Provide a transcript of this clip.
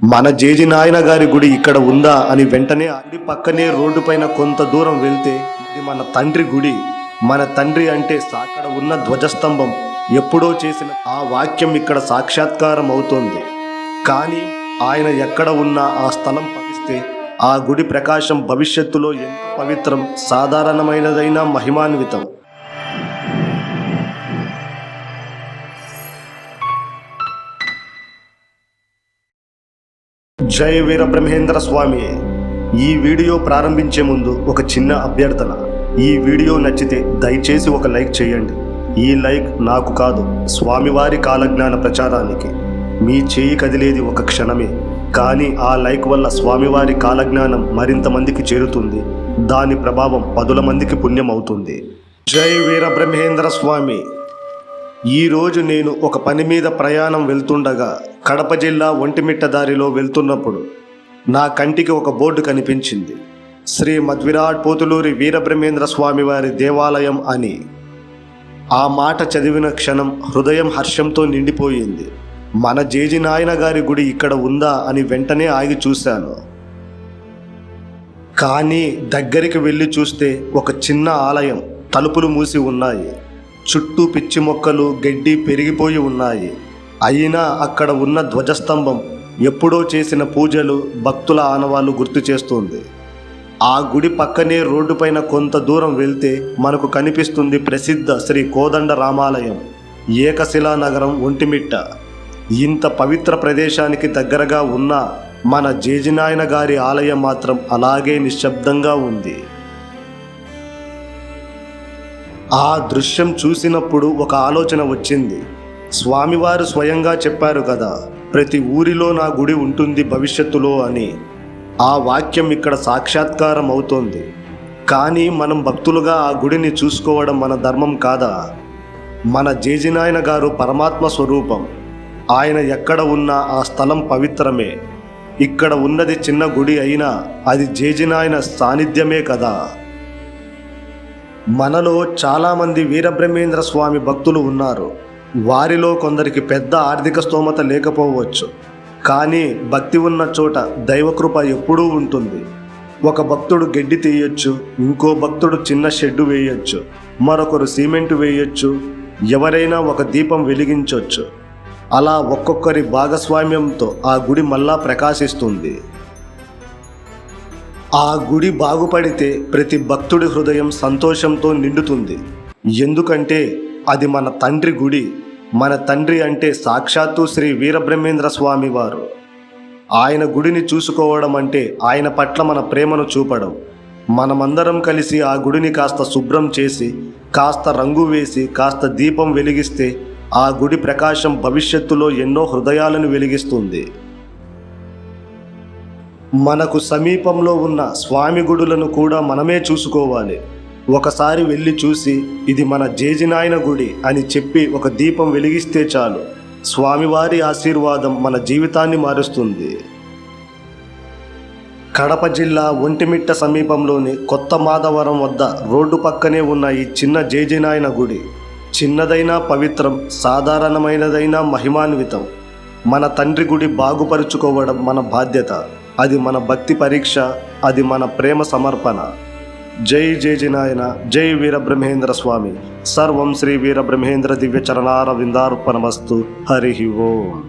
మన జేజి నాయన గారి గుడి ఇక్కడ ఉందా అని వెంటనే ఆ గుడి పక్కనే రోడ్డు పైన కొంత దూరం వెళ్తే ఇది మన తండ్రి గుడి. మన తండ్రి అంటే అక్కడ ఉన్న ధ్వజస్తంభం. ఎప్పుడో చేసిన ఆ వాక్యం ఇక్కడ సాక్షాత్కారం అవుతోంది. కానీ ఆయన ఎక్కడ ఉన్నా ఆ స్థలం పవిస్తే ఆ గుడి ప్రకాశం భవిష్యత్తులో ఎంతో పవిత్రం సాధారణమైనదైనా మహిమాన్వితం. జై వీర బ్రహ్మేంద్ర స్వామి. ఈ వీడియో ప్రారంభించే ముందు ఒక చిన్న అభ్యర్థన. ఈ వీడియో నచ్చితే దయచేసి ఒక లైక్ చేయండి. ఈ లైక్ నాకు కాదు స్వామివారి కాలజ్ఞాన ప్రచారానికి. మీ చేయి కదిలేది ఒక క్షణమే. కానీ ఆ లైక్ వల్ల స్వామివారి కాలజ్ఞానం మరింత మందికి చేరుతుంది. దాని ప్రభావం పదుల మందికి పుణ్యం అవుతుంది జై వీర బ్రహ్మేంద్ర స్వామి. ఈరోజు నేను ఒక పని మీద ప్రయాణం వెళ్తుండగా కడప జిల్లా ఒంటిమిట్ట దారిలో వెళ్తున్నప్పుడు నా కంటికి ఒక బోర్డు కనిపించింది. శ్రీ మధ్విరాట్ పోతులూరి వీరబ్రహ్మేంద్ర స్వామివారి దేవాలయం అని. ఆ మాట చదివిన క్షణం హృదయం హర్షంతో నిండిపోయింది. మన జేజి నాయన గారి గుడి ఇక్కడ ఉందా అని వెంటనే ఆగి చూశాను. కానీ దగ్గరికి వెళ్ళి చూస్తే ఒక చిన్న ఆలయం తలుపులు మూసి ఉన్నాయి. చుట్టూ పిచ్చి మొక్కలు గడ్డి పెరిగిపోయి ఉన్నాయి. అయినా అక్కడ ఉన్న ధ్వజస్తంభం ఎప్పుడో చేసిన పూజలు భక్తుల ఆనవాళ్ళు గుర్తు చేస్తుంది. ఆ గుడి పక్కనే రోడ్డుపైన కొంత దూరం వెళ్తే మనకు కనిపిస్తుంది ప్రసిద్ధ శ్రీ కోదండ రామాలయం ఏకశిలా నగరం ఒంటిమిట్ట. ఇంత పవిత్ర ప్రదేశానికి దగ్గరగా ఉన్న మన జేజినాయన గారి ఆలయం మాత్రం అలాగే నిశ్శబ్దంగా ఉంది. ఆ దృశ్యం చూసినప్పుడు ఒక ఆలోచన వచ్చింది. స్వామివారు స్వయంగా చెప్పారు కదా ప్రతి ఊరిలో నా గుడి ఉంటుంది భవిష్యత్తులో అని. ఆ వాక్యం ఇక్కడ సాక్షాత్కారం అవుతోంది. కానీ మనం భక్తులుగా ఆ గుడిని చూసుకోవడం మన ధర్మం కాదా? మన జేజినాయన గారు పరమాత్మ స్వరూపం. ఆయన ఎక్కడ ఉన్నా ఆ స్థలం పవిత్రమే. ఇక్కడ ఉన్నది చిన్న గుడి అయినా అది జేజినాయన సాన్నిధ్యమే కదా. మనలో చాలామంది వీరబ్రహ్మేంద్ర స్వామి భక్తులు ఉన్నారు. వారిలో కొందరికి పెద్ద ఆర్థిక స్తోమత లేకపోవచ్చు. కానీ భక్తి ఉన్న చోట దైవకృప ఎప్పుడూ ఉంటుంది. ఒక భక్తుడు గడ్డి తీయొచ్చు ఇంకో భక్తుడు చిన్న షెడ్డు వేయొచ్చు మరొకరు సిమెంట్ వేయొచ్చు ఎవరైనా ఒక దీపం వెలిగించవచ్చు అలా ఒక్కొక్కరి భాగస్వామ్యంతో ఆ గుడి మళ్ళా ప్రకాశిస్తుంది. ఆ గుడి బాగుపడితే ప్రతి భక్తుడి హృదయం సంతోషంతో నిండుతుంది. ఎందుకంటే అది మన తండ్రి గుడి మన తండ్రి అంటే సాక్షాత్తు శ్రీ వీరబ్రహ్మేంద్ర స్వామి వారు. ఆయన గుడిని చూసుకోవడం అంటే ఆయన పట్ల మన ప్రేమను చూపడం. మనమందరం కలిసి ఆ గుడిని కాస్త శుభ్రం చేసి కాస్త రంగు వేసి కాస్త దీపం వెలిగిస్తే ఆ గుడి ప్రకాశం భవిష్యత్తులో ఎన్నో హృదయాలను వెలిగిస్తుంది. మనకు సమీపంలో ఉన్న స్వామి గుడులను కూడా మనమే చూసుకోవాలి. ఒకసారి వెళ్ళి చూసి ఇది మన జేజినాయన గుడి అని చెప్పి ఒక దీపం వెలిగిస్తే చాలు. స్వామివారి ఆశీర్వాదం మన జీవితాన్ని మారుస్తుంది. కడప జిల్లా ఒంటిమిట్ట సమీపంలోని కొత్త మాధవరం వద్ద రోడ్డు పక్కనే ఉన్న ఈ చిన్న జేజినాయన గుడి చిన్నదైనా పవిత్రం సాధారణమైనదైనా మహిమాన్వితం. మన తండ్రి గుడి బాగుపరుచుకోవడం మన బాధ్యత. అది మన భక్తి పరీక్ష అది మన ప్రేమ సమర్పణ. జై జేజినాయన జై వీరబ్రహ్మేంద్ర స్వామి. సర్వం శ్రీ వీరబ్రహ్మేంద్ర దివ్య చరణార విందార్పణమస్తు హరి ఓం.